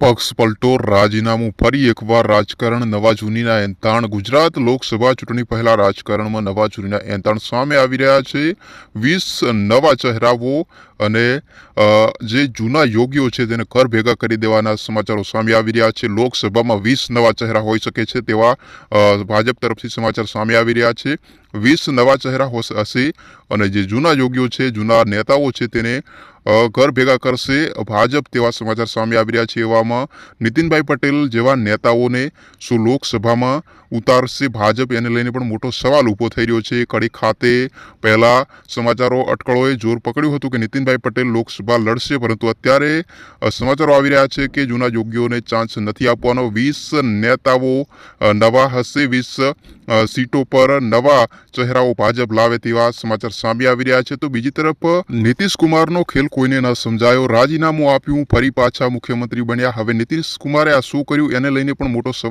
પક્ષ પલટો રાજીનામું ફરી એકવાર રાજકારણ નવા જૂનીના એંતાણ. ગુજરાત લોકસભા ચૂંટણી પહેલા રાજકારણમાં નવા જૂનીના એંતાણ સામે આવી રહ્યા છે. વીસ નવા ચહેરાઓ અને જે જૂના યોગીઓ છે તેને કર ભેગા કરી દેવાના સમાચારો સામે આવી રહ્યા છે. લોકસભામાં વીસ નવા ચહેરા હોઈ શકે છે તેવા ભાજપ તરફથી સમાચાર સામે આવી રહ્યા છે. વીસ નવા ચહેરા હોશ- અને જે જૂના યોગીઓ છે, જૂના નેતાઓ છે તેને ઘર ભેગા કરશે. ભાજપ તેવા સમાચાર સામે આવી રહ્યા છે એવામાં. નીતિનભાઈ પટેલ જેવા નેતાઓને શું લોકસભામાં ઉતારશે? ભાજપ એને લઈને પણ મોટો સવાલ ઊભો થઈ રહ્યો છે. કડી ખાતે પહેલાં સમાચારો અટકળોએ જોર પકડ્યું હતું કે નીતિનભાઈ પટેલ લોકસભા લડશે, પરંતુ અત્યારે સમાચારો આવી રહ્યા છે કે જૂના યોગીઓને ચાન્સ નથી આપવાનો. વીસ નેતાઓ નવા હશે. વીસ સીટો પર નવા ચહેરાઓ ભાજપ લાવે તેવા સમાચાર સામે આવી રહ્યા છે. તો બીજી તરફ, નીતિશ કુમારનો ખેલ કોઈને ન સમજાયો. રાજીનામું આપ્યું, ફરી પાછા મુખ્યમંત્રી બન્યા. હવે નીતિશ કુમારે આ શું કર્યું? એને લઈને પણ મોટો સવાલ